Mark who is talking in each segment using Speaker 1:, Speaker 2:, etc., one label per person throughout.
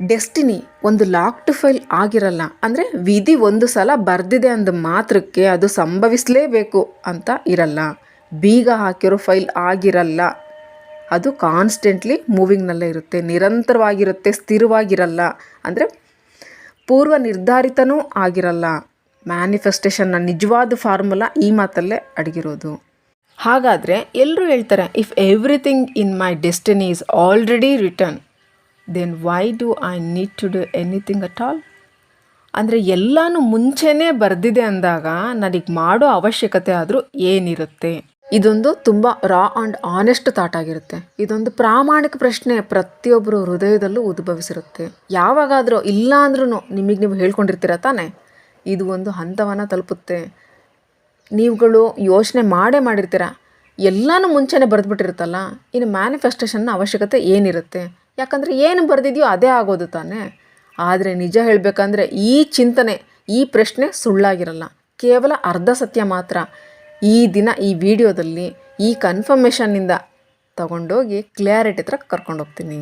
Speaker 1: Destiny ಒಂದು locked file ಆಗಿರಲ್ಲ, ಅಂದರೆ ವಿಧಿ ಒಂದು ಸಲ ಬರೆದಿದೆ ಅಂದ ಮಾತ್ರಕ್ಕೆ ಅದು ಸಂಭವಿಸಲೇಬೇಕು ಅಂತ ಇರಲ್ಲ. ಬೀಗ ಹಾಕಿರೋ ಫೈಲ್ ಆಗಿರಲ್ಲ. ಅದು ಕಾನ್ಸ್ಟೆಂಟ್ಲಿ ಮೂವಿಂಗ್ನಲ್ಲೇ ಇರುತ್ತೆ, ನಿರಂತರವಾಗಿರುತ್ತೆ, ಸ್ಥಿರವಾಗಿರಲ್ಲ. ಅಂದರೆ ಪೂರ್ವ ನಿರ್ಧಾರಿತನೂ ಆಗಿರಲ್ಲ. ಮ್ಯಾನಿಫೆಸ್ಟೇಷನ್ನ ನಿಜವಾದ ಫಾರ್ಮುಲಾ ಈ ಮಾತಲ್ಲೇ ಅಡಗಿರೋದು. ಹಾಗಾದರೆ ಎಲ್ಲರೂ ಹೇಳ್ತಾರೆ if everything in my destiny is already return then why do I need to do anything at all ಅಂದರೆ ಎಲ್ಲನೂ ಮುಂಚೆನೇ ಬರೆದಿದೆ ಅಂದಾಗ ನನಗೆ ಮಾಡೋ ಅವಶ್ಯಕತೆ ಆದರೂ ಏನಿರುತ್ತೆ? ಇದೊಂದು ತುಂಬ ರಾ ಆ್ಯಂಡ್ ಆನೆಸ್ಟ್ ಥಾಟ್ ಆಗಿರುತ್ತೆ. ಇದೊಂದು ಪ್ರಾಮಾಣಿಕ ಪ್ರಶ್ನೆ ಪ್ರತಿಯೊಬ್ಬರು ಹೃದಯದಲ್ಲೂ ಉದ್ಭವಿಸಿರುತ್ತೆ. ಯಾವಾಗಾದರೂ ಇಲ್ಲ ಅಂದ್ರೂ ನಿಮಗೆ ನೀವು ಹೇಳ್ಕೊಂಡಿರ್ತೀರ ತಾನೇ? ಇದು ಒಂದು ಹಂತವನ್ನು ತಲುಪುತ್ತೆ. ನೀವುಗಳು ಯೋಚನೆ ಮಾಡೇ ಮಾಡಿರ್ತೀರ? ಎಲ್ಲನೂ ಮುಂಚೆನೇ ಬರೆದ್ಬಿಟ್ಟಿರುತ್ತಲ್ಲ? ಇನ್ನು ಮ್ಯಾನಿಫೆಸ್ಟೇಷನ್ನ ಅವಶ್ಯಕತೆ ಏನಿರುತ್ತೆ? ಯಾಕಂದರೆ ಏನು ಬರೆದಿದೆಯೋ ಅದೇ ಆಗೋದು ತಾನೇ. ಆದರೆ ನಿಜ ಹೇಳಬೇಕಂದ್ರೆ ಈ ಚಿಂತನೆ, ಈ ಪ್ರಶ್ನೆ ಸುಳ್ಳಾಗಿರಲ್ಲ. ಕೇವಲ ಅರ್ಧ ಸತ್ಯ ಮಾತ್ರ. ಈ ದಿನ ಈ ವಿಡಿಯೋದಲ್ಲಿ ಈ ಕನ್ಫರ್ಮೇಷನ್ನಿಂದ ತಗೊಂಡೋಗಿ ಕ್ಲಾರಿಟಿ ಹತ್ರ ಕರ್ಕೊಂಡೋಗ್ತೀನಿ.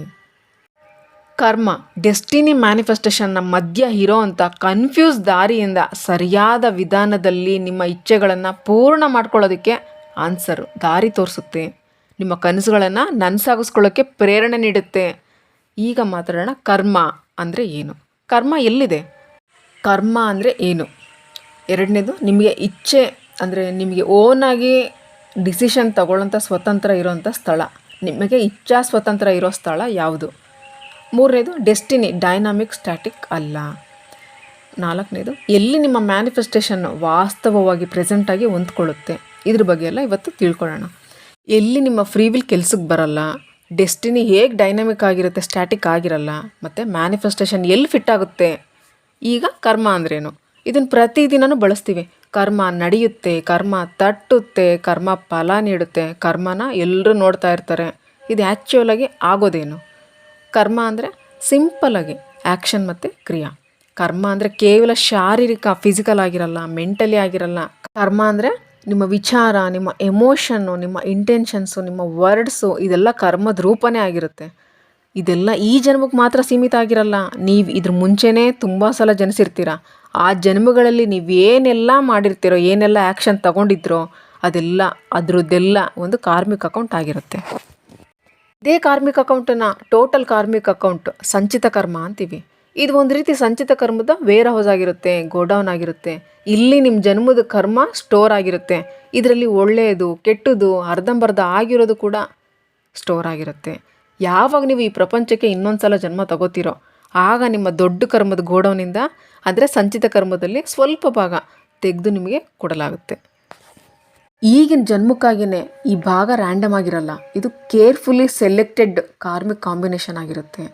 Speaker 1: ಕರ್ಮ ಡೆಸ್ಟಿನಿ ಮ್ಯಾನಿಫೆಸ್ಟೇಷನ್ನ ಮಧ್ಯ ಇರೋ ಅಂಥ ಕನ್ಫ್ಯೂಸ್ ದಾರಿಯಿಂದ ಸರಿಯಾದ ವಿಧಾನದಲ್ಲಿ ನಿಮ್ಮ ಇಚ್ಛೆಗಳನ್ನು ಪೂರ್ಣ ಮಾಡ್ಕೊಳ್ಳೋದಕ್ಕೆ ಆನ್ಸರು ದಾರಿ ತೋರಿಸುತ್ತೆ. ನಿಮ್ಮ ಕನಸುಗಳನ್ನು ನನಸಾಗಿಸ್ಕೊಳ್ಳೋಕ್ಕೆ ಪ್ರೇರಣೆ ನೀಡುತ್ತೆ. ಈಗ ಮಾತಾಡೋಣ ಕರ್ಮ ಅಂದರೆ ಏನು? ಕರ್ಮ ಎಲ್ಲಿದೆ? ಕರ್ಮ ಅಂದರೆ ಏನು? ಎರಡನೇದು, ನಿಮಗೆ ಇಚ್ಛೆ ಅಂದರೆ ನಿಮಗೆ ಓನಾಗಿ ಡಿಸಿಷನ್ ತಗೊಳ್ಳೋಂಥ ಸ್ವತಂತ್ರ ಇರೋವಂಥ ಸ್ಥಳ. ನಿಮಗೆ ಇಚ್ಛಾ ಸ್ವತಂತ್ರ ಇರೋ ಸ್ಥಳ ಯಾವುದು? ಮೂರನೇದು ಡೆಸ್ಟಿನಿ ಡೈನಾಮಿಕ್ ಸ್ಟ್ಯಾಟಿಕ್ ಅಲ್ಲ. ನಾಲ್ಕನೇದು, ಎಲ್ಲಿ ನಿಮ್ಮ ಮ್ಯಾನಿಫೆಸ್ಟೇಷನ್ ವಾಸ್ತವವಾಗಿ ಪ್ರೆಸೆಂಟಾಗಿ ಹೊಂದ್ಕೊಳ್ಳುತ್ತೆ? ಇದ್ರ ಬಗ್ಗೆ ಎಲ್ಲ ಇವತ್ತು ತಿಳ್ಕೊಳ್ಳೋಣ. ಎಲ್ಲಿ ನಿಮ್ಮ ಫ್ರೀ ವಿಲ್ ಕೆಲಸಕ್ಕೆ ಬರಲ್ಲ? ಡೆಸ್ಟಿನಿ ಹೇಗೆ ಡೈನಮಿಕ್ ಆಗಿರುತ್ತೆ, ಸ್ಟ್ಯಾಟಿಕ್ ಆಗಿರಲ್ಲ, ಮತ್ತು ಮ್ಯಾನಿಫೆಸ್ಟೇಷನ್ ಎಲ್ಲಿ ಫಿಟ್ ಆಗುತ್ತೆ, ಈಗ ಕರ್ಮ ಅಂದ್ರೇನು? ಇದನ್ನು ಪ್ರತಿದಿನನೂ ಬಳಸ್ತೀವಿ. ಕರ್ಮ ನಡೆಯುತ್ತೆ, ಕರ್ಮ ತಟ್ಟುತ್ತೆ, ಕರ್ಮ ಫಲ ನೀಡುತ್ತೆ, ಕರ್ಮನ ಎಲ್ಲರೂ ನೋಡ್ತಾ ಇರ್ತಾರೆ. ಇದು ಆ್ಯಕ್ಚುಯಲಾಗಿ ಆಗೋದೇನು? ಕರ್ಮ ಅಂದರೆ ಸಿಂಪಲಾಗಿ ಆ್ಯಕ್ಷನ್ ಮತ್ತು ಕ್ರಿಯಾ. ಕರ್ಮ ಅಂದರೆ ಕೇವಲ ಶಾರೀರಿಕ ಫಿಸಿಕಲ್ ಆಗಿರಲ್ಲ ಮೆಂಟಲಿ ಆಗಿರಲ್ಲ. ಕರ್ಮ ಅಂದರೆ ನಿಮ್ಮ ವಿಚಾರ, ನಿಮ್ಮ ಎಮೋಷನ್ನು ನಿಮ್ಮ ಇಂಟೆನ್ಷನ್ಸು ನಿಮ್ಮ ವರ್ಡ್ಸು ಇದೆಲ್ಲ ಕರ್ಮದ ರೂಪನೇ ಆಗಿರುತ್ತೆ. ಇದೆಲ್ಲ ಈ ಜನ್ಮಕ್ಕೆ ಮಾತ್ರ ಸೀಮಿತ ಆಗಿರಲ್ಲ. ನೀವು ಇದ್ರ ಮುಂಚೆನೇ ತುಂಬ ಸಲ ಜನಿಸಿರ್ತೀರ. ಆ ಜನ್ಮಗಳಲ್ಲಿ ನೀವು ಏನೆಲ್ಲ ಮಾಡಿರ್ತೀರೋ, ಏನೆಲ್ಲ ಆ್ಯಕ್ಷನ್ ತಗೊಂಡಿದ್ರೋ, ಅದೆಲ್ಲ, ಅದರದ್ದೆಲ್ಲ ಒಂದು ಕಾರ್ಮಿಕ ಅಕೌಂಟ್ ಆಗಿರುತ್ತೆ. ಇದೇ ಕಾರ್ಮಿಕ ಅಕೌಂಟನ್ನು ಟೋಟಲ್ ಕಾರ್ಮಿಕ ಅಕೌಂಟ್ ಸಂಚಿತ ಕರ್ಮ ಅಂತೀವಿ. ಇದು ಒಂದು ರೀತಿ ಸಂಚಿತ ಕರ್ಮದ ವೇರ್ ಹೌಸ್ ಆಗಿರುತ್ತೆ ಗೋಡೌನ್ ಆಗಿರುತ್ತೆ. ಇಲ್ಲಿ ನಿಮ್ಮ ಜನ್ಮದ ಕರ್ಮ ಸ್ಟೋರ್ ಆಗಿರುತ್ತೆ. ಇದರಲ್ಲಿ ಒಳ್ಳೆಯದು, ಕೆಟ್ಟದು, ಅರ್ಧಂಬರ್ಧ ಆಗಿರೋದು ಕೂಡ ಸ್ಟೋರ್ ಆಗಿರುತ್ತೆ. ಯಾವಾಗ ನೀವು ಈ ಪ್ರಪಂಚಕ್ಕೆ ಇನ್ನೊಂದು ಸಲ ಜನ್ಮ ತಗೋತೀರೋ, ಆಗ ನಿಮ್ಮ ದೊಡ್ಡ ಕರ್ಮದ ಗೋಡೌನಿಂದ ಅಂದರೆ ಸಂಚಿತ ಕರ್ಮದಲ್ಲಿ ಸ್ವಲ್ಪ ಭಾಗ ತೆಗೆದು ನಿಮಗೆ ಕೊಡಲಾಗುತ್ತೆ. ಈಗಿನ ಜನ್ಮಕ್ಕಾಗಿಯೇ ಈ ಭಾಗ ರ್ಯಾಂಡಮ್ ಆಗಿರಲ್ಲ. ಇದು ಕೇರ್ಫುಲಿ ಸೆಲೆಕ್ಟೆಡ್ ಕಾರ್ಮಿಕ್ ಕಾಂಬಿನೇಷನ್ ಆಗಿರುತ್ತೆ.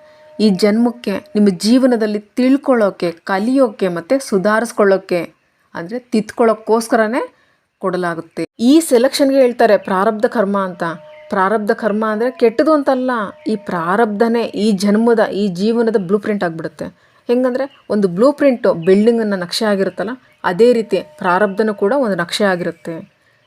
Speaker 1: ಈ ಜನ್ಮಕ್ಕೆ, ನಿಮ್ಮ ಜೀವನದಲ್ಲಿ ತಿಳ್ಕೊಳ್ಳೋಕ್ಕೆ ಕಲಿಯೋಕ್ಕೆ ಮತ್ತು ಸುಧಾರಿಸ್ಕೊಳ್ಳೋಕ್ಕೆ ಅಂದರೆ ತಿದ್ಕೊಳ್ಳೋಕ್ಕೋಸ್ಕರನೇ ಕೊಡಲಾಗುತ್ತೆ. ಈ ಸೆಲೆಕ್ಷನ್ಗೆ ಹೇಳ್ತಾರೆ ಪ್ರಾರಬ್ಧ ಕರ್ಮ ಅಂತ. ಪ್ರಾರಬ್ಧ ಕರ್ಮ ಅಂದರೆ ಕೆಟ್ಟದು ಅಂತಲ್ಲ, ಈ ಪ್ರಾರಬ್ಧನೇ ಈ ಜನ್ಮದ, ಈ ಜೀವನದ ಬ್ಲೂ ಪ್ರಿಂಟ್ ಆಗಿಬಿಡುತ್ತೆ. ಹೆಂಗಂದರೆ ಒಂದು ಬ್ಲೂ ಪ್ರಿಂಟು ಬಿಲ್ಡಿಂಗನ್ನು ನಕ್ಷೆ ಆಗಿರುತ್ತಲ್ಲ, ಅದೇ ರೀತಿ ಪ್ರಾರಬ್ಧನೂ ಕೂಡ ಒಂದು ನಕ್ಷೆ ಆಗಿರುತ್ತೆ.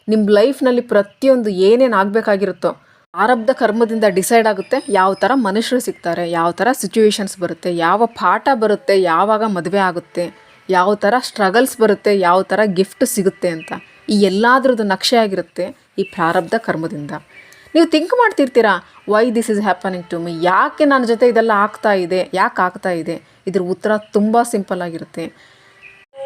Speaker 1: ನಿಮ್ಮ ಲೈಫ್ನಲ್ಲಿ ಪ್ರತಿಯೊಂದು ಏನೇನು ಆಗಬೇಕಾಗಿರುತ್ತೋ ಪ್ರಾರಬ್ಧ ಕರ್ಮದಿಂದ ಡಿಸೈಡ್ ಆಗುತ್ತೆ ಯಾವ ಥರ ಮನುಷ್ಯರು ಸಿಗ್ತಾರೆ, ಯಾವ ಥರ ಸಿಚುವೇಶನ್ಸ್ ಬರುತ್ತೆ, ಯಾವ ಪಾಠ ಬರುತ್ತೆ, ಯಾವಾಗ ಮದುವೆ ಆಗುತ್ತೆ, ಯಾವ ಥರ ಸ್ಟ್ರಗಲ್ಸ್ ಬರುತ್ತೆ, ಯಾವ ಥರ ಗಿಫ್ಟ್ ಸಿಗುತ್ತೆ ಅಂತ. ಈ ಎಲ್ಲಾದ್ರದ್ದು ನಕ್ಷೆ ಆಗಿರುತ್ತೆ ಈ ಪ್ರಾರಬ್ಧ ಕರ್ಮದಿಂದ. ನೀವು think ಮಾಡ್ತಿರ್ತೀರಾ why this is happening to me ಯಾಕೆ ನನ್ನ ಜೊತೆ ಇದೆಲ್ಲ ಆಗ್ತಾ ಇದೆ, ಯಾಕೆ ಆಗ್ತಾ ಇದೆ? ಇದ್ರ ಉತ್ತರ ತುಂಬ ಸಿಂಪಲ್ ಆಗಿರುತ್ತೆ.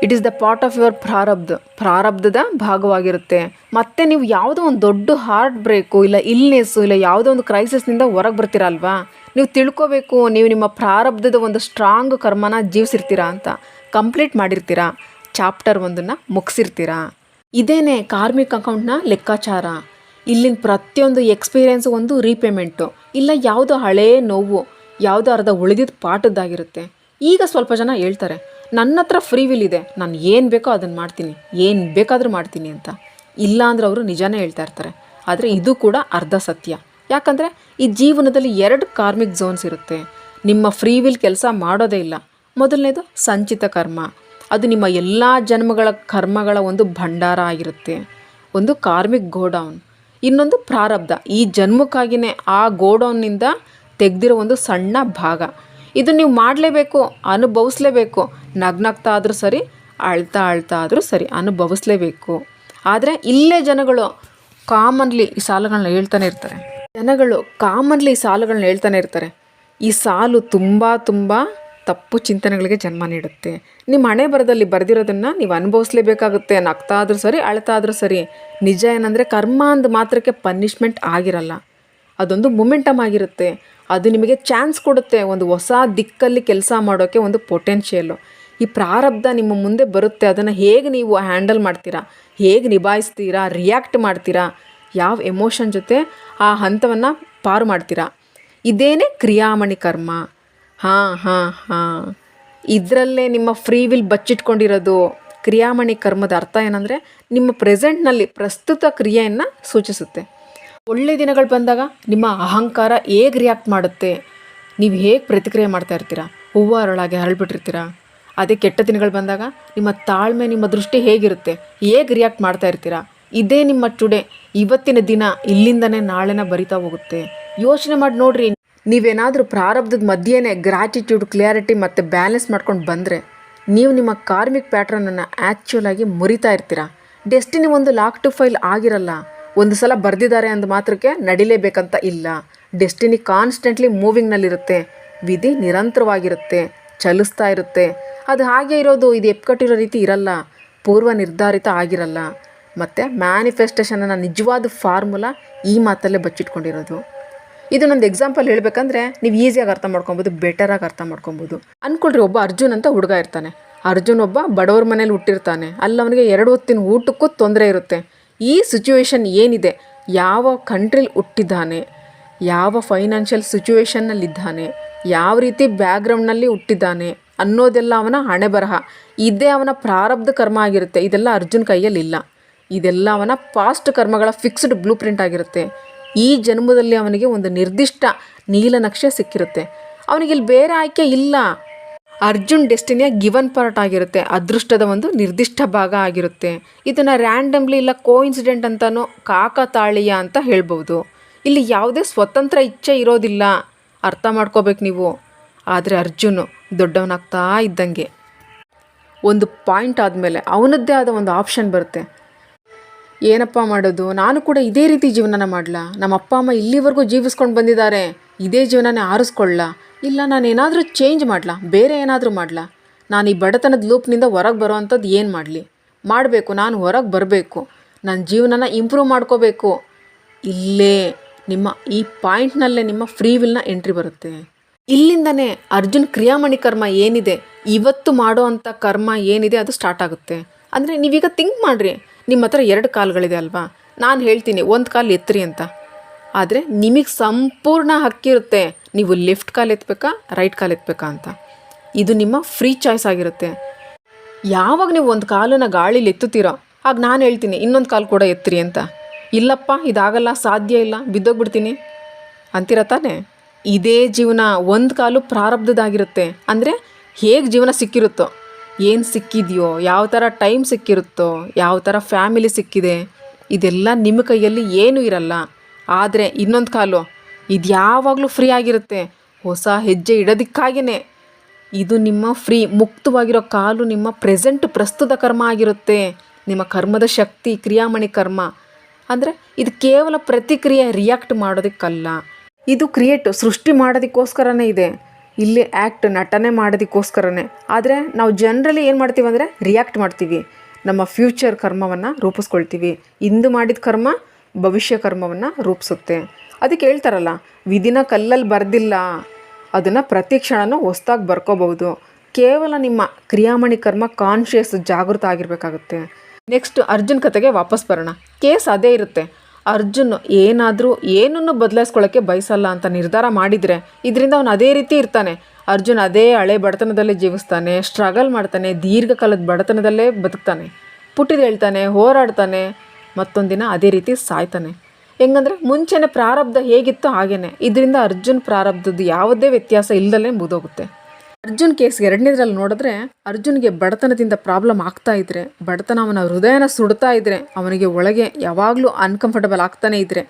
Speaker 1: It is the part of your ಪ್ರಾರಬ್ಧ. ಪ್ರಾರಬ್ಧದ ಭಾಗವಾಗಿರುತ್ತೆ. ಮತ್ತು ನೀವು ಯಾವುದೋ ಒಂದು ದೊಡ್ಡ ಹಾರ್ಟ್ ಬ್ರೇಕು ಇಲ್ಲ ಇಲ್ನೆಸ್ಸು ಇಲ್ಲ ಯಾವುದೋ ಒಂದು ಕ್ರೈಸಿಸ್ನಿಂದ ಹೊರಗೆ ಬರ್ತೀರಲ್ವಾ? ನೀವು ತಿಳ್ಕೊಬೇಕು, ನೀವು ನಿಮ್ಮ ಪ್ರಾರಬ್ಧದ ಒಂದು ಸ್ಟ್ರಾಂಗ್ ಕರ್ಮನ ಜೀವಿಸಿರ್ತೀರಾ ಅಂತ. ಕಂಪ್ಲೀಟ್ ಮಾಡಿರ್ತೀರಾ? ಚಾಪ್ಟರ್ ಒಂದನ್ನು ಮುಗಿಸಿರ್ತೀರಾ? ಇದೇನೇ ಕಾರ್ಮಿಕ ಅಕೌಂಟ್ನ ಲೆಕ್ಕಾಚಾರ. ಇಲ್ಲಿನ ಪ್ರತಿಯೊಂದು ಎಕ್ಸ್ಪೀರಿಯೆನ್ಸು ಒಂದು ರೀಪೇಮೆಂಟು ಇಲ್ಲ ಯಾವುದೋ ಹಳೇ ನೋವು, ಯಾವುದೋ ಅರ್ಧ ಉಳಿದಿದ್ದ ಪಾಠದ್ದಾಗಿರುತ್ತೆ. ಈಗ ಸ್ವಲ್ಪ ಜನ ಹೇಳ್ತಾರೆ ನನ್ನ ಹತ್ರ ಫ್ರೀ ವಿಲ್ ಇದೆ. ನಾನು ಏನು ಬೇಕೋ ಅದನ್ನು ಮಾಡ್ತೀನಿ. ಏನು ಬೇಕಾದರೂ ಮಾಡ್ತೀನಿ ಅಂತ. ಇಲ್ಲ ಅಂದ್ರೆ ಅವರು ನಿಜಾನೇ ಹೇಳ್ತಾ ಇರ್ತಾರೆ. ಆದರೆ ಇದು ಕೂಡ ಅರ್ಧ ಸತ್ಯ. ಯಾಕಂದರೆ ಈ ಜೀವನದಲ್ಲಿ ಎರಡು ಕಾರ್ಮಿಕ್ ಝೋನ್ಸ್ ಇರುತ್ತೆ. ನಿಮ್ಮ ಫ್ರೀ ವಿಲ್ ಕೆಲಸ ಮಾಡೋದೇ ಇಲ್ಲ. ಮೊದಲನೇದು ಸಂಚಿತ ಕರ್ಮ. ಅದು ನಿಮ್ಮ ಎಲ್ಲ ಜನ್ಮಗಳ ಕರ್ಮಗಳ ಒಂದು ಭಂಡಾರ ಆಗಿರುತ್ತೆ. ಒಂದು ಕಾರ್ಮಿಕ್ ಗೋಡೌನ್ ಇನ್ನೊಂದು ಪ್ರಾರಬ್ಧ. ಈ ಜನ್ಮಕ್ಕಾಗಿಯೇ ಆ ಗೋಡೌನ್ನಿಂದ ತೆಗೆದಿರೋ ಒಂದು ಸಣ್ಣ ಭಾಗ. ಇದು ನೀವು ಮಾಡಲೇಬೇಕು, ಅನುಭವಿಸ್ಲೇಬೇಕು. ನಗ್ನಗ್ತಾ ಆದರೂ ಸರಿ, ಅಳ್ತಾ ಅಳ್ತಾ ಆದರೂ ಸರಿ, ಅನುಭವಿಸ್ಲೇಬೇಕು. ಆದರೆ ಇಲ್ಲೇ ಜನಗಳು ಕಾಮನ್ಲಿ ಈ ಸಾಲುಗಳನ್ನ ಹೇಳ್ತಾನೆ ಇರ್ತಾರೆ. ಜನಗಳು ಕಾಮನ್ಲಿ ಈ ಸಾಲುಗಳನ್ನ ಹೇಳ್ತಾನೆ ಇರ್ತಾರೆ. ಈ ಸಾಲು ತುಂಬ ತುಂಬ ತಪ್ಪು ಚಿಂತನೆಗಳಿಗೆ ಜನ್ಮ ನೀಡುತ್ತೆ. ನಿಮ್ಮ ಹಣೆ ಬರದಲ್ಲಿ ಬರೆದಿರೋದನ್ನು ನೀವು ಅನುಭವಿಸ್ಲೇಬೇಕಾಗುತ್ತೆ. ನಗ್ತಾ ಆದರೂ ಸರಿ, ಅಳ್ತಾ ಆದರೂ ಸರಿ, ನಿಜ ಏನಂದರೆ ಕರ್ಮ ಅಂದ ಮಾತ್ರಕ್ಕೆ ಪನಿಷ್ಮೆಂಟ್ ಆಗಿರಲ್ಲ. ಅದೊಂದು ಮೊಮೆಂಟಮ್ ಆಗಿರುತ್ತೆ. ಅದು ನಿಮಗೆ ಚಾನ್ಸ್ ಕೊಡುತ್ತೆ ಒಂದು ಹೊಸ ದಿಕ್ಕಲ್ಲಿ ಕೆಲಸ ಮಾಡೋಕ್ಕೆ ಒಂದು ಪೊಟೆನ್ಷಿಯಲ್ಲು ಈ ಪ್ರಾರಬ್ಧ ನಿಮ್ಮ ಮುಂದೆ ಬರುತ್ತೆ, ಅದನ್ನು ಹೇಗೆ ನೀವು ಹ್ಯಾಂಡಲ್ ಮಾಡ್ತೀರಾ, ಹೇಗೆ ನಿಭಾಯಿಸ್ತೀರಾ ರಿಯಾಕ್ಟ್ ಮಾಡ್ತೀರಾ, ಯಾವ ಎಮೋಷನ್ ಜೊತೆ ಆ ಹಂತವನ್ನು ಪಾರು ಮಾಡ್ತೀರಾ. ಇದೇನೇ ಕ್ರಿಯಾಮಣಿ ಕರ್ಮ. ಹಾಂ ಹಾಂ ಹಾಂ. ಇದರಲ್ಲೇ ನಿಮ್ಮ ಫ್ರೀ ವಿಲ್ ಬಚ್ಚಿಟ್ಕೊಂಡಿರೋದು. ಕ್ರಿಯಾಮಣಿ ಕರ್ಮದ ಅರ್ಥ ಏನಂದರೆ ನಿಮ್ಮ ಪ್ರೆಸೆಂಟ್ನಲ್ಲಿ ಪ್ರಸ್ತುತ ಕ್ರಿಯೆಯನ್ನು ಸೂಚಿಸುತ್ತೆ. ಒಳ್ಳೆ ದಿನಗಳು ಬಂದಾಗ ನಿಮ್ಮ ಅಹಂಕಾರ ಹೇಗೆ ರಿಯಾಕ್ಟ್ ಮಾಡುತ್ತೆ? ನೀವು ಹೇಗೆ ಪ್ರತಿಕ್ರಿಯೆ ಮಾಡ್ತಾ ಇರ್ತೀರಾ? ಹೂವು ಅರಳಾಗಿ ಹರಳ್ಬಿಟ್ಟಿರ್ತೀರಾ ಅದೇ ಕೆಟ್ಟ ದಿನಗಳು ಬಂದಾಗ ನಿಮ್ಮ ತಾಳ್ಮೆ, ನಿಮ್ಮ ದೃಷ್ಟಿ ಹೇಗಿರುತ್ತೆ? ಹೇಗೆ ರಿಯಾಕ್ಟ್ ಮಾಡ್ತಾ ಇರ್ತೀರಾ? ಇದೇ ನಿಮ್ಮ ಟುಡೇ ಇವತ್ತಿನ ದಿನ ಇಲ್ಲಿಂದನೇ ನಾಳೆನ ಬರಿತಾ ಹೋಗುತ್ತೆ. ಯೋಚನೆ ಮಾಡಿ ನೋಡ್ರಿ. ನೀವೇನಾದರೂ ಪ್ರಾರಬ್ಧದ ಮಧ್ಯೆನೇ ಗ್ರ್ಯಾಟಿಟ್ಯೂಡ್ ಕ್ಲಿಯಾರಿಟಿ ಮತ್ತು ಬ್ಯಾಲೆನ್ಸ್ ಮಾಡ್ಕೊಂಡು ಬಂದರೆ ನೀವು ನಿಮ್ಮ ಕಾರ್ಮಿಕ್ ಪ್ಯಾಟ್ರನನ್ನು ಆ್ಯಕ್ಚುಲಾಗಿ ಮುರಿತಾ ಇರ್ತೀರಾ? ಡೆಸ್ಟಿನಿ ಒಂದು ಲಾಕ್ ಟು ಫೈಲ್ ಆಗಿರಲ್ಲ. ಒಂದು ಸಲ ಬರೆದಿದ್ದಾರೆ ಅಂದ ಮಾತ್ರಕ್ಕೆ ನಡಿಲೇಬೇಕಂತ ಇಲ್ಲ. ಡೆಸ್ಟಿನಿ ಕಾನ್ಸ್ಟೆಂಟ್ಲಿ ಮೂವಿಂಗ್ನಲ್ಲಿರುತ್ತೆ. ವಿಧಿ ನಿರಂತರವಾಗಿರುತ್ತೆ. ಚಲಿಸ್ತಾ ಇರುತ್ತೆ. ಅದು ಹಾಗೆ ಇರೋದು, ಇದು ಎಪ್ಕಟ್ಟಿರೋ ರೀತಿ ಇರಲ್ಲ. ಪೂರ್ವ ನಿರ್ಧಾರಿತ ಆಗಿರಲ್ಲ. ಮತ್ತು ಮ್ಯಾನಿಫೆಸ್ಟೇಷನನ್ನು ನಿಜವಾದ ಫಾರ್ಮುಲಾ ಈ ಮಾತಲ್ಲೇ ಬಚ್ಚಿಟ್ಕೊಂಡಿರೋದು. ಇದು ನಂದು ಎಕ್ಸಾಂಪಲ್ ಹೇಳಬೇಕಂದ್ರೆ, ನೀವು ಈಸಿಯಾಗಿ ಅರ್ಥ ಮಾಡ್ಕೊಬೋದು, ಬೆಟರಾಗಿ ಅರ್ಥ ಮಾಡ್ಕೊಬೋದು. ಅಂದ್ಕೊಳ್ರಿ ಒಬ್ಬ ಅರ್ಜುನ್ ಅಂತ ಹುಡುಗ ಇರ್ತಾನೆ. ಅರ್ಜುನ್ ಒಬ್ಬ ಬಡವ್ರ ಮನೇಲಿ ಹುಟ್ಟಿರ್ತಾನೆ. ಅಲ್ಲಿ ಅವನಿಗೆ ಎರಡು ಹೊತ್ತಿನ ಊಟಕ್ಕೂ ತೊಂದರೆ ಇರುತ್ತೆ. ಈ ಸಿಚುವೇಶನ್ ಏನಿದೆ? ಯಾವ ಕಂಟ್ರಿಲಿ ಹುಟ್ಟಿದ್ದಾನೆ? ಯಾವ ಫೈನಾನ್ಷಿಯಲ್ ಸಿಚುವೇಶನ್ನಲ್ಲಿದ್ದಾನೆ ಯಾವ ರೀತಿ ಬ್ಯಾಕ್ಗ್ರೌಂಡ್ನಲ್ಲಿ ಹುಟ್ಟಿದ್ದಾನೆ? ಅನ್ನೋದೆಲ್ಲ ಅವನ ಹಣೆ ಬರಹ. ಇದೇ ಅವನ ಪ್ರಾರಬ್ಧ ಕರ್ಮ ಆಗಿರುತ್ತೆ. ಇದೆಲ್ಲ ಅರ್ಜುನ್ ಕೈಯಲ್ಲಿಲ್ಲ ಇದೆಲ್ಲ ಅವನ ಪಾಸ್ಟ್ ಕರ್ಮಗಳ ಫಿಕ್ಸ್ಡ್ ಬ್ಲೂ ಪ್ರಿಂಟ್ ಆಗಿರುತ್ತೆ. ಈ ಜನ್ಮದಲ್ಲಿ ಅವನಿಗೆ ಒಂದು ನಿರ್ದಿಷ್ಟ ನೀಲನಕ್ಷೆ ಸಿಕ್ಕಿರುತ್ತೆ. ಅವನಿಗೆ ಇಲ್ಲಿ ಬೇರೆ ಆಯ್ಕೆ ಇಲ್ಲ. ಅರ್ಜುನ್ ಡೆಸ್ಟಿನಿಯ ಗಿವನ್ ಪಾರ್ಟ್ ಆಗಿರುತ್ತೆ. ಅದೃಷ್ಟದ ಒಂದು ನಿರ್ದಿಷ್ಟ ಭಾಗ ಆಗಿರುತ್ತೆ. ಇದನ್ನು ರ್ಯಾಂಡಮ್ಲಿ ಇಲ್ಲ ಕೋಇನ್ಸಿಡೆಂಟ್ ಅಂತಲೂ ಕಾಕತಾಳೀಯ ಅಂತ ಹೇಳ್ಬೋದು. ಇಲ್ಲಿ ಯಾವುದೇ ಸ್ವತಂತ್ರ ಇಚ್ಛೆ ಇರೋದಿಲ್ಲ. ಅರ್ಥ ಮಾಡ್ಕೋಬೇಕು ನೀವು. ಆದರೆ ಅರ್ಜುನು ದೊಡ್ಡವನಾಗ್ತಾ ಇದ್ದಂಗೆ. ಒಂದು ಪಾಯಿಂಟ್ ಆದಮೇಲೆ ಅವನದ್ದೇ ಆದ ಒಂದು ಆಪ್ಷನ್ ಬರುತ್ತೆ. ಏನಪ್ಪ ಮಾಡೋದು? ನಾನು ಕೂಡ ಇದೇ ರೀತಿ ಜೀವನನ ಮಾಡಲಾ? ನಮ್ಮ ಅಪ್ಪ ಅಮ್ಮ ಇಲ್ಲಿವರೆಗೂ ಜೀವಿಸ್ಕೊಂಡು ಬಂದಿದ್ದಾರೆ. ಇದೇ ಜೀವನನೇ ಆರಿಸ್ಕೊಳ್ಳ ಇಲ್ಲ, ನಾನು ಏನಾದರೂ ಚೇಂಜ್ ಮಾಡಲಾ? ಬೇರೆ ಏನಾದರೂ ಮಾಡಲಾ? ನಾನು ಈ ಬಡತನದ ಲೂಪ್ನಿಂದ ಹೊರಗೆ ಬರೋ ಅಂಥದ್ದು ಏನು ಮಾಡಲಿ? ಮಾಡಬೇಕು, ನಾನು ಹೊರಗೆ ಬರಬೇಕು. ನನ್ನ ಜೀವನನ ಇಂಪ್ರೂವ್ ಮಾಡ್ಕೋಬೇಕು. ಇಲ್ಲೇ ನಿಮ್ಮ ಈ ಪಾಯಿಂಟ್ನಲ್ಲೇ ನಿಮ್ಮ ಫ್ರೀ ವಿಲ್ನ ಎಂಟ್ರಿ ಬರುತ್ತೆ. ಇಲ್ಲಿಂದನೇ ಅರ್ಜುನ್ ಕ್ರಿಯಾಮಣಿ ಕರ್ಮ ಏನಿದೆ, ಇವತ್ತು ಮಾಡೋ ಅಂಥ ಕರ್ಮ ಏನಿದೆ ಅದು ಸ್ಟಾರ್ಟ್ ಆಗುತ್ತೆ. ಅಂದರೆ ನೀವೀಗ ಥಿಂಕ್ ಮಾಡಿರಿ. ನಿಮ್ಮ ಹತ್ರ ಎರಡು ಕಾಲುಗಳಿದೆ ಅಲ್ವಾ? ನಾನು ಹೇಳ್ತೀನಿ, ಒಂದು ಕಾಲು ಎತ್ತರಿ ಅಂತ. ಆದರೆ ನಿಮಗೆ ಸಂಪೂರ್ಣ ಹಕ್ಕಿರುತ್ತೆ. ನೀವು ಲೆಫ್ಟ್ ಕಾಲು ಎತ್ತಬೇಕಾ ರೈಟ್ ಕಾಲು ಎತ್ತಬೇಕಾ ಅಂತ. ಇದು ನಿಮ್ಮ ಫ್ರೀ ಚಾಯ್ಸ್ ಆಗಿರುತ್ತೆ. ಯಾವಾಗ ನೀವು ಒಂದು ಕಾಲನ್ನು ಗಾಳಿಲಿ ಎತ್ತುತ್ತೀರೋ, ಆಗ ನಾನು ಹೇಳ್ತೀನಿ, ಇನ್ನೊಂದು ಕಾಲು ಕೂಡ ಎತ್ತಿರಿ ಅಂತ. ಇಲ್ಲಪ್ಪ, ಇದಾಗಲ್ಲ, ಸಾಧ್ಯ ಇಲ್ಲ, ಬಿದ್ದೋಗ್ಬಿಡ್ತೀನಿ. ಅಂತೀರ ತಾನೆ? ಇದೇ ಜೀವನ ಒಂದು ಕಾಲು ಪ್ರಾರಬ್ಧದಾಗಿರುತ್ತೆ. ಅಂದರೆ ಹೇಗೆ ಜೀವನ ಸಿಕ್ಕಿರುತ್ತೋ, ಏನು ಸಿಕ್ಕಿದೆಯೋ, ಯಾವ ಥರ ಟೈಮ್ ಸಿಕ್ಕಿರುತ್ತೋ, ಯಾವ ಥರ ಫ್ಯಾಮಿಲಿ ಸಿಕ್ಕಿದೆ, ಇದೆಲ್ಲ ನಿಮ್ಮ ಕೈಯಲ್ಲಿ ಏನೂ ಇರಲ್ಲ. ಆದರೆ ಇನ್ನೊಂದು ಕಾಲು ಇದು ಯಾವಾಗಲೂ ಫ್ರೀ ಆಗಿರುತ್ತೆ. ಹೊಸ ಹೆಜ್ಜೆ ಇಡೋದಕ್ಕಾಗಿಯೇ ಇದು ನಿಮ್ಮ ಫ್ರೀ ಮುಕ್ತವಾಗಿರೋ ಕಾಲು ನಿಮ್ಮ ಪ್ರೆಸೆಂಟ್ ಪ್ರಸ್ತುತ ಕರ್ಮ ಆಗಿರುತ್ತೆ. ನಿಮ್ಮ ಕರ್ಮದ ಶಕ್ತಿ, ಕ್ರಿಯಾಮಣಿ ಕರ್ಮ. ಅಂದರೆ ಇದು ಕೇವಲ ಪ್ರತಿಕ್ರಿಯೆ ರಿಯಾಕ್ಟ್ ಮಾಡೋದಕ್ಕಲ್ಲ. ಇದು ಕ್ರಿಯೇಟ್ ಸೃಷ್ಟಿ ಮಾಡೋದಕ್ಕೋಸ್ಕರನೇ ಇದೆ. ಇಲ್ಲಿ ಆ್ಯಕ್ಟ್ ನಟನೆ ಮಾಡೋದಕ್ಕೋಸ್ಕರನೇ. ಆದರೆ ನಾವು ಜನರಲಿ ಏನು ಮಾಡ್ತೀವಿ ಅಂದರೆ ರಿಯಾಕ್ಟ್ ಮಾಡ್ತೀವಿ. ನಮ್ಮ ಫ್ಯೂಚರ್ ಕರ್ಮವನ್ನು ರೂಪಿಸ್ಕೊಳ್ತೀವಿ. ಇಂದು ಮಾಡಿದ ಕರ್ಮ ಭವಿಷ್ಯ ಕರ್ಮವನ್ನು ರೂಪಿಸುತ್ತೆ. ಅದಕ್ಕೆ ಹೇಳ್ತಾರಲ್ಲ, ವಿಧಿನ ಕಲ್ಲಲ್ಲಿ ಬರೆದಿಲ್ಲ, ಅದನ್ನು ಪ್ರತಿ ಕ್ಷಣನೂ ಹೊಸ್ದಾಗಿ ಬರ್ಕೋಬಹುದು. ಕೇವಲ ನಿಮ್ಮ ಕ್ರಿಯಾಮಣಿ ಕರ್ಮ ಕಾನ್ಷಿಯಸ್ ಜಾಗೃತ ಆಗಿರಬೇಕಾಗುತ್ತೆ. ನೆಕ್ಸ್ಟ್ ಅರ್ಜುನ್ ಕತೆಗೆ ವಾಪಸ್ ಬರೋಣ. ಕೇಸ್ ಅದೇ ಇರುತ್ತೆ. ಅರ್ಜುನ್ ಏನಾದರೂ ಏನನ್ನು ಬದಲಾಯಿಸ್ಕೊಳ್ಳೋಕ್ಕೆ ಬಯಸಲ್ಲ ಅಂತ ನಿರ್ಧಾರ ಮಾಡಿದರೆ ಇದರಿಂದ ಅವನು ಅದೇ ರೀತಿ ಇರ್ತಾನೆ. ಅರ್ಜುನ್ ಅದೇ ಹಳೆ ಬಡತನದಲ್ಲೇ ಜೀವಿಸ್ತಾನೆ ಸ್ಟ್ರಗಲ್ ಮಾಡ್ತಾನೆ, ದೀರ್ಘಕಾಲದ ಬಡತನದಲ್ಲೇ ಬದುಕ್ತಾನೆ. ಪುಟ್ಟಿದ ಹೇಳ್ತಾನೆ, ಹೋರಾಡ್ತಾನೆ, ಮತ್ತೊಂದಿನ ಅದೇ ರೀತಿ ಸಾಯ್ತಾನೆ. ಹೆಂಗಂದ್ರೆ ಮುಂಚೆನೇ ಪ್ರಾರಬ್ಧ ಹೇಗಿತ್ತೋ ಹಾಗೇನೆ. ಇದರಿಂದ ಅರ್ಜುನ್ ಪ್ರಾರಬ್ಧದ ಯಾವುದೇ ವ್ಯತ್ಯಾಸ ಇಲ್ಲದಲ್ಲೇ ಮುಗಿದೋಗುತ್ತೆ. ಅರ್ಜುನ್ ಕೇಸ್ ಎರಡನೇದ್ರಲ್ಲಿ ನೋಡಿದ್ರೆ ಅರ್ಜುನ್ಗೆ ಬಡತನದಿಂದ ಪ್ರಾಬ್ಲಮ್ ಆಗ್ತಾ ಇದ್ರೆ, ಬಡತನ ಅವನ ಹೃದಯನ ಸುಡ್ತಾ ಇದ್ರೆ, ಅವನಿಗೆ ಒಳಗೆ ಯಾವಾಗಲೂ ಅನ್ಕಂಫರ್ಟಬಲ್ ಆಗ್ತಾನೆ ಇದ್ರೆ,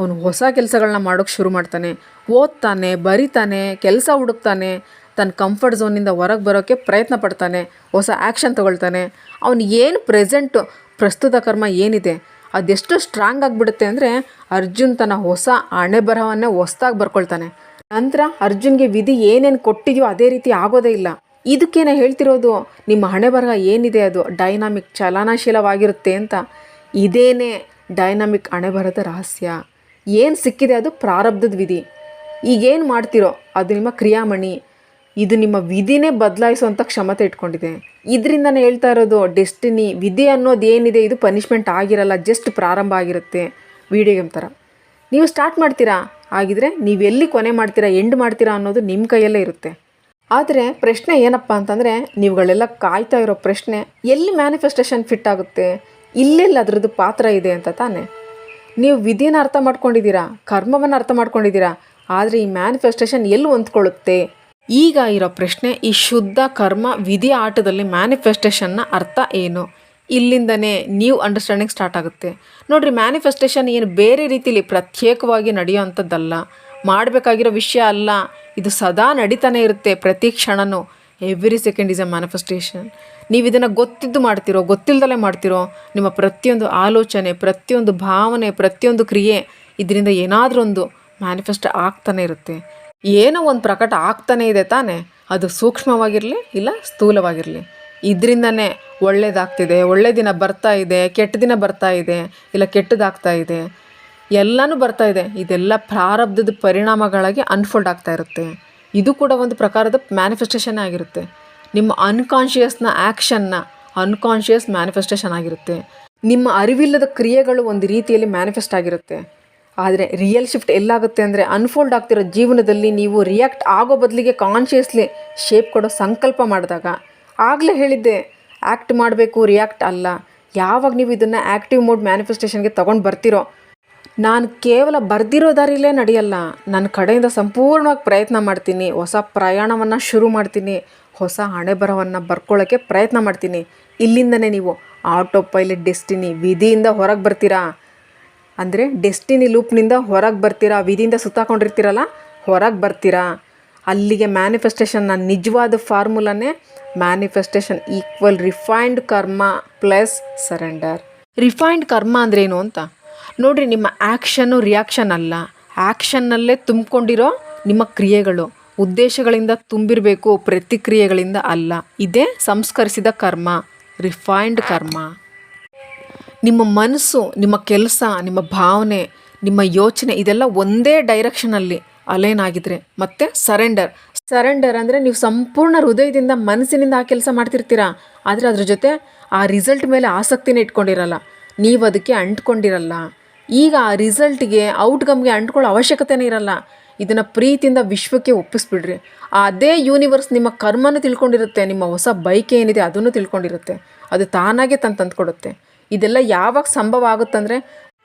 Speaker 1: ಅವನು ಹೊಸ ಕೆಲಸಗಳನ್ನ ಮಾಡೋಕೆ ಶುರು ಮಾಡ್ತಾನೆ. ಓದ್ತಾನೆ, ಬರಿತಾನೆ, ಕೆಲಸ ಹುಡುಕ್ತಾನೆ, ತನ್ನ ಕಂಫರ್ಟ್ ಝೋನಿಂದ ಹೊರಗೆ ಬರೋಕ್ಕೆ ಪ್ರಯತ್ನ ಪಡ್ತಾನೆ, ಹೊಸ ಆ್ಯಕ್ಷನ್ ತೊಗೊಳ್ತಾನೆ. ಅವನು ಏನು ಪ್ರೆಸೆಂಟು ಪ್ರಸ್ತುತ ಕರ್ಮ ಏನಿದೆ ಅದೆಷ್ಟು ಸ್ಟ್ರಾಂಗ್ ಆಗಿಬಿಡುತ್ತೆ ಅಂದರೆ ಅರ್ಜುನ್ ತನ್ನ ಹೊಸ ಹಣೆ ಬರಹವನ್ನೇ ಹೊಸ್ದಾಗಿ ಬರ್ಕೊಳ್ತಾನೆ. ನಂತರ ಅರ್ಜುನ್ಗೆ ವಿಧಿ ಏನೇನು ಕೊಟ್ಟಿದೆಯೋ ಅದೇ ರೀತಿ ಆಗೋದೇ ಇಲ್ಲ. ಇದಕ್ಕೇನೆ ಹೇಳ್ತಿರೋದು, ನಿಮ್ಮ ಹಣೆ ಬರಹ ಏನಿದೆ ಅದು? ಡೈನಾಮಿಕ್ ಚಲನಶೀಲವಾಗಿರುತ್ತೆ ಅಂತ. ಇದೇನೇ ಡೈನಾಮಿಕ್ ಹಣೆ ಬರಹದ ರಹಸ್ಯ. ಏನು ಸಿಕ್ಕಿದೆ ಅದು ಪ್ರಾರಬ್ಧದ ವಿಧಿ. ಈಗೇನು ಮಾಡ್ತಿರೋ? ಅದು ನಿಮ್ಮ ಕ್ರಿಯಾಮಣಿ. ಇದು ನಿಮ್ಮ ವಿಧಿನೇ ಬದಲಾಯಿಸುವಂಥ ಕ್ಷಮತೆ ಇಟ್ಕೊಂಡಿದೆ. ಇದರಿಂದನೇ ಹೇಳ್ತಾ ಇರೋದು ಡೆಸ್ಟಿನಿ ವಿಧಿ ಅನ್ನೋದು ಏನಿದೆ, ಇದು ಪನಿಷ್ಮೆಂಟ್ ಆಗಿರಲ್ಲ ಜಸ್ಟ್ ಪ್ರಾರಂಭ ಆಗಿರುತ್ತೆ ವಿಡಿಯೋ ಗೇಮ್ ಥರ ನೀವು ಸ್ಟಾರ್ಟ್ ಮಾಡ್ತೀರಾ? ಆಗಿದ್ರೆ ನೀವು ಎಲ್ಲಿ ಕೊನೆ ಮಾಡ್ತೀರಾ ಎಂಡ್ ಮಾಡ್ತೀರಾ ಅನ್ನೋದು ನಿಮ್ಮ ಕೈಯಲ್ಲೇ ಇರುತ್ತೆ. ಆದರೆ ಪ್ರಶ್ನೆ ಏನಪ್ಪ ಅಂತಂದರೆ, ನೀವುಗಳೆಲ್ಲ ಕಾಯ್ತಾ ಇರೋ ಪ್ರಶ್ನೆ, ಎಲ್ಲಿ ಮ್ಯಾನಿಫೆಸ್ಟೇಷನ್ ಫಿಟ್ ಆಗುತ್ತೆ, ಇಲ್ಲೆಲ್ಲಿ ಅದರದ್ದು ಪಾತ್ರ ಇದೆ ಅಂತ ತಾನೆ? ನೀವು ವಿಧಿನ ಅರ್ಥ ಮಾಡ್ಕೊಂಡಿದ್ದೀರಾ, ಕರ್ಮವನ್ನು ಅರ್ಥ ಮಾಡ್ಕೊಂಡಿದ್ದೀರಾ, ಆದರೆ ಈ ಮ್ಯಾನಿಫೆಸ್ಟೇಷನ್ ಎಲ್ಲಿ ಹೊಂದ್ಕೊಳ್ಳುತ್ತೆ? ಈಗ ಇರೋ ಪ್ರಶ್ನೆ, ಈ ಶುದ್ಧ ಕರ್ಮ ವಿಧಿ ಆಟದಲ್ಲಿ ಮ್ಯಾನಿಫೆಸ್ಟೇಷನ್ನ ಅರ್ಥ ಏನು? ಇಲ್ಲಿಂದನೇ ನ್ಯೂ ಅಂಡರ್ಸ್ಟ್ಯಾಂಡಿಂಗ್ ಸ್ಟಾರ್ಟ್ ಆಗುತ್ತೆ. ನೋಡಿರಿ ಮ್ಯಾನಿಫೆಸ್ಟೇಷನ್ ಏನು ಬೇರೆ ರೀತಿಲಿ ಪ್ರತ್ಯೇಕವಾಗಿ ನಡೆಯುವಂಥದ್ದಲ್ಲ. ಮಾಡಬೇಕಾಗಿರೋ ವಿಷಯ ಅಲ್ಲ. ಇದು ಸದಾ ನಡೀತಾನೆ ಇರುತ್ತೆ ಪ್ರತಿ ಕ್ಷಣನೂ. Every second is a manifestation ನೀವು ಇದನ್ನು ಗೊತ್ತಿದ್ದು ಮಾಡ್ತಿರೋ ಗೊತ್ತಿಲ್ಲದಲ್ಲೇ ಮಾಡ್ತಿರೋ, ನಿಮ್ಮ ಪ್ರತಿಯೊಂದು ಆಲೋಚನೆ, ಪ್ರತಿಯೊಂದು ಭಾವನೆ, ಪ್ರತಿಯೊಂದು ಕ್ರಿಯೆ ಇದರಿಂದ ಏನಾದರೂ ಒಂದು ಮ್ಯಾನಿಫೆಸ್ಟ್ ಆಗ್ತಾನೆ ಇರುತ್ತೆ. ಏನೋ ಒಂದು ಪ್ರಕಟ ಆಗ್ತಾನೇ ಇದೆ ತಾನೇ. ಅದು ಸೂಕ್ಷ್ಮವಾಗಿರಲಿ ಇಲ್ಲ ಸ್ಥೂಲವಾಗಿರಲಿ. ಇದರಿಂದನೇ ಒಳ್ಳೇದಾಗ್ತಿದೆ, ಒಳ್ಳೆ ದಿನ ಬರ್ತಾ ಇದೆ, ಕೆಟ್ಟ ದಿನ ಬರ್ತಾ ಇದೆ, ಇಲ್ಲ ಕೆಟ್ಟದಾಗ್ತಾ ಇದೆ. ಎಲ್ಲನೂ ಬರ್ತಾ ಇದೆ. ಇದೆಲ್ಲ ಪ್ರಾರಬ್ಧದ ಪರಿಣಾಮಗಳಾಗಿ ಅನ್ಫೋಲ್ಡ್ ಆಗ್ತಾ ಇರುತ್ತೆ. ಇದು ಕೂಡ ಒಂದು ಪ್ರಕಾರದ ಮ್ಯಾನಿಫೆಸ್ಟೇಷನ್ ಆಗಿರುತ್ತೆ. ನಿಮ್ಮ ಅನ್ಕಾನ್ಷಿಯಸ್ನ ಆ್ಯಕ್ಷನ್ನ ಅನ್ಕಾನ್ಷಿಯಸ್ ಮ್ಯಾನಿಫೆಸ್ಟೇಷನ್ ಆಗಿರುತ್ತೆ. ನಿಮ್ಮ ಅರಿವಿಲ್ಲದ ಕ್ರಿಯೆಗಳು ಒಂದು ರೀತಿಯಲ್ಲಿ ಮ್ಯಾನಿಫೆಸ್ಟ್ ಆಗಿರುತ್ತೆ. ಆದರೆ ರಿಯಲ್ ಶಿಫ್ಟ್ ಎಲ್ಲಾಗುತ್ತೆ ಅಂದರೆ ಅನ್ಫೋಲ್ಡ್ ಆಗ್ತಿರೋ ಜೀವನದಲ್ಲಿ ನೀವು ರಿಯಾಕ್ಟ್ ಆಗೋ ಬದಲಿಗೆ ಕಾನ್ಷಿಯಸ್ಲಿ ಶೇಪ್ ಕೊಡೋ ಸಂಕಲ್ಪ ಮಾಡಿದಾಗ, ಆಗಲೇ ಹೇಳಿದ್ದೆ ಆ್ಯಕ್ಟ್ ಮಾಡಬೇಕು ರಿಯಾಕ್ಟ್ ಅಲ್ಲ. ಯಾವಾಗ ನೀವು ಇದನ್ನು ಆ್ಯಕ್ಟಿವ್ ಮೋಡ್ ಮ್ಯಾನಿಫೆಸ್ಟೇಷನ್ಗೆ ತೊಗೊಂಡು ಬರ್ತಿರೋ, ನಾನು ಕೇವಲ ಬರ್ದಿರೋ ದಾರಿಲೇ ನಡೆಯಲ್ಲ. ನನ್ನ ಕಡೆಯಿಂದ ಸಂಪೂರ್ಣವಾಗಿ ಪ್ರಯತ್ನ ಮಾಡ್ತೀನಿ, ಹೊಸ ಪ್ರಯಾಣವನ್ನು ಶುರು ಮಾಡ್ತೀನಿ, ಹೊಸ ಹಣೆ ಬರವನ್ನು ಬರ್ಕೊಳ್ಳೋಕ್ಕೆ ಪ್ರಯತ್ನ ಮಾಡ್ತೀನಿ. ಇಲ್ಲಿಂದನೇ ನೀವು ಆಟೋ ಪೈಲಟ್ ಡೆಸ್ಟಿನಿ ವಿಧಿಯಿಂದ ಹೊರಗೆ ಬರ್ತೀರಾ? ಅಂದರೆ ಡೆಸ್ಟಿನಿ ಲೂಪ್ನಿಂದ ಹೊರಗೆ ಬರ್ತೀರಾ, ವಿಧಿಯಿಂದ ಸುತ್ತಾಕೊಂಡಿರ್ತೀರಲ್ಲ, ಹೊರಗೆ ಬರ್ತೀರಾ. ಅಲ್ಲಿಗೆ ಮ್ಯಾನಿಫೆಸ್ಟೇಷನ್ನ ನಿಜವಾದ ಫಾರ್ಮುಲಾನೇ manifestation equal refined karma plus surrender refined karma ಅಂದ್ರೇನು ಅಂತ? ನೋಡಿರಿ, ನಿಮ್ಮ ಆ್ಯಕ್ಷನ್ನು ರಿಯಾಕ್ಷನ್ ಅಲ್ಲ. ಆ್ಯಕ್ಷನ್ನಲ್ಲೇ ತುಂಬಿಕೊಂಡಿರೋ ನಿಮ್ಮ ಕ್ರಿಯೆಗಳು. ಉದ್ದೇಶಗಳಿಂದ ತುಂಬಿರಬೇಕು, ಪ್ರತಿಕ್ರಿಯೆಗಳಿಂದ ಅಲ್ಲ. ಇದೇ ಸಂಸ್ಕರಿಸಿದ ಕರ್ಮ ರಿಫೈನ್ಡ್ ಕರ್ಮ ನಿಮ್ಮ ಮನಸ್ಸು, ನಿಮ್ಮ ಕೆಲಸ, ನಿಮ್ಮ ಭಾವನೆ, ನಿಮ್ಮ ಯೋಚನೆ ಇದೆಲ್ಲ ಒಂದೇ ಡೈರೆಕ್ಷನಲ್ಲಿ ಅಲೈನ್ ಆಗಿದ್ರೆ ಮತ್ತು ಸರೆಂಡರ್ ಸರೆಂಡರ್ ಅಂದರೆ ನೀವು ಸಂಪೂರ್ಣ ಹೃದಯದಿಂದ ಮನಸ್ಸಿನಿಂದ ಆ ಕೆಲಸ ಮಾಡ್ತಿರ್ತೀರಾ? ಆದರೆ ಅದ್ರ ಜೊತೆ ಆ ರಿಸಲ್ಟ್ ಮೇಲೆ ಆಸಕ್ತಿನೇ ಇಟ್ಕೊಂಡಿರಲ್ಲ. ನೀವು ಅದಕ್ಕೆ ಅಂಟ್ಕೊಂಡಿರಲ್ಲ. ಈಗ ಆ ರಿಸಲ್ಟ್ಗೆ ಔಟ್ಕಮ್ಗೆ ಅಂಟ್ಕೊಳ್ಳೋ ಅವಶ್ಯಕತೆನೇ ಇರಲ್ಲ. ಇದನ್ನು ಪ್ರೀತಿಯಿಂದ ವಿಶ್ವಕ್ಕೆ ಒಪ್ಪಿಸ್ಬಿಡ್ರಿ. ಅದೇ ಯೂನಿವರ್ಸ್ ನಿಮ್ಮ ಕರ್ಮನೂ ತಿಳ್ಕೊಂಡಿರುತ್ತೆ, ನಿಮ್ಮ ಹೊಸ ಬೈಕ್ ಏನಿದೆ ಅದನ್ನು ತಿಳ್ಕೊಂಡಿರುತ್ತೆ. ಅದು ತಾನಾಗೆ ತಂದು ತಂದುಕೊಡುತ್ತೆ. ಇದೆಲ್ಲ ಯಾವಾಗ ಸಂಭವ ಆಗುತ್ತಂದರೆ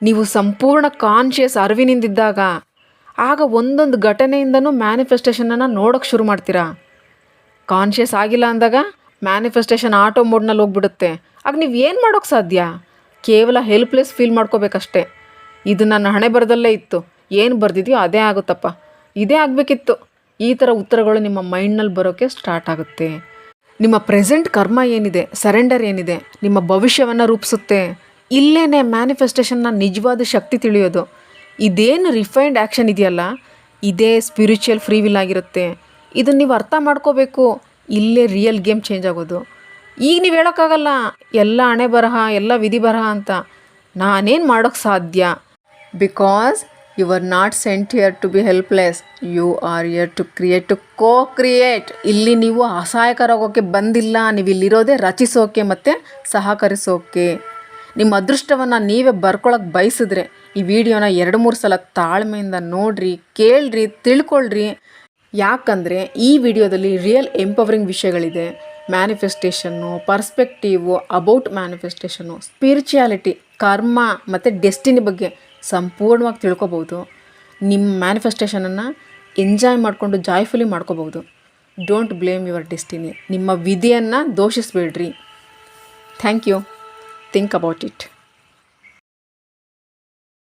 Speaker 1: ನೀವು ಸಂಪೂರ್ಣ ಕಾನ್ಷಿಯಸ್ ಅರಿವಿನಿಂದಿದ್ದಾಗ. ಆಗ ಒಂದೊಂದು ಘಟನೆಯಿಂದನೂ ಮ್ಯಾನಿಫೆಸ್ಟೇಷನನ್ನು ನೋಡೋಕೆ ಶುರು ಮಾಡ್ತೀರಾ? ಕಾನ್ಷಿಯಸ್ ಆಗಿಲ್ಲ ಅಂದಾಗ ಮ್ಯಾನಿಫೆಸ್ಟೇಷನ್ ಆಟೋ ಮೋಡ್ನಲ್ಲಿ ಹೋಗ್ಬಿಡುತ್ತೆ. ಆಗ ನೀವು ಏನು ಮಾಡೋಕ್ಕೆ ಸಾಧ್ಯ? ಕೇವಲ ಹೆಲ್ಪ್ಲೆಸ್ ಫೀಲ್ ಮಾಡ್ಕೋಬೇಕಷ್ಟೇ. ಇದು ನನ್ನ ಹಣೆ ಬರದಲ್ಲೇ ಇತ್ತು. ಏನು ಬರೆದಿದೆಯೋ ಅದೇ ಆಗುತ್ತಪ್ಪ. ಇದೇ ಆಗಬೇಕಿತ್ತು. ಈ ಥರ ಉತ್ತರಗಳು ನಿಮ್ಮ ಮೈಂಡ್ನಲ್ಲಿ ಬರೋಕ್ಕೆ ಸ್ಟಾರ್ಟ್ ಆಗುತ್ತೆ. ನಿಮ್ಮ ಪ್ರೆಸೆಂಟ್ ಕರ್ಮ ಏನಿದೆ ಸರೆಂಡರ್ ಏನಿದೆ, ನಿಮ್ಮ ಭವಿಷ್ಯವನ್ನು ರೂಪಿಸುತ್ತೆ, ಇಲ್ಲೇನೆ ಮ್ಯಾನಿಫೆಸ್ಟೇಷನ್ನ ನಿಜವಾದ ಶಕ್ತಿ ತಿಳಿಯೋದು. ಇದೇನು ರಿಫೈನ್ಡ್ ಆ್ಯಕ್ಷನ್ ಇದೆಯಲ್ಲ, ಇದೇ ಸ್ಪಿರಿಚುವಲ್ ಫ್ರೀ ವಿಲ್ ಆಗಿರುತ್ತೆ. ಇದನ್ನು ನೀವು ಅರ್ಥ ಮಾಡ್ಕೋಬೇಕು, ಇಲ್ಲೇ ರಿಯಲ್ ಗೇಮ್ ಚೇಂಜ್ ಆಗೋದು. ಈಗ ನೀವು ಹೇಳೋಕ್ಕಾಗಲ್ಲ, ಎಲ್ಲ ಹಣೆ ಬರಹ ಎಲ್ಲ ವಿಧಿ ಬರಹ ಅಂತ. ನಾನೇನು ಮಾಡೋಕ್ಕೆ ಸಾಧ್ಯ? Because you are not sent here to be helpless you are here to create to co create ಇಲ್ಲಿ ನೀವು ಅಸಹಾಯಕರಾಗೋಕ್ಕೆ ಬಂದಿಲ್ಲ. ನೀವು ಇಲ್ಲಿರೋದೇ ರಚಿಸೋಕೆ ಮತ್ತು ಸಹಕರಿಸೋಕೆ. ನಿಮ್ಮ ಅದೃಷ್ಟವನ್ನು ನೀವೇ ಬರ್ಕೊಳಕ್ಕೆ ಬಯಸಿದ್ರೆ ಈ ವಿಡಿಯೋನ ಎರಡು ಮೂರು ಸಲ ತಾಳ್ಮೆಯಿಂದ ನೋಡ್ರಿ, ಕೇಳ್ರಿ, ತಿಳ್ಕೊಳ್ರಿ. ಯಾಕಂದರೆ ಈ ವಿಡಿಯೋದಲ್ಲಿ real empowering ವಿಷಯಗಳಿದೆ. Manifestation perspective about manifestation spirituality ಕರ್ಮ ಮತ್ತು ಡೆಸ್ಟಿನಿ ಬಗ್ಗೆ ಸಂಪೂರ್ಣವಾಗಿ ತಿಳ್ಕೊಬೋದು ನಿಮ್ಮ ಮ್ಯಾನಿಫೆಸ್ಟೇಷನನ್ನು ಎಂಜಾಯ್ ಮಾಡಿಕೊಂಡು ಜಾಯ್ಫುಲಿ ಮಾಡ್ಕೋಬೋದು ಡೋಂಟ್ ಬ್ಲೇಮ್ ಯುವರ್ ಡೆಸ್ಟಿನಿ ನಿಮ್ಮ ವಿಧಿಯನ್ನು ದೋಷಿಸ್ಬೇಡ್ರಿ. Thank you think about it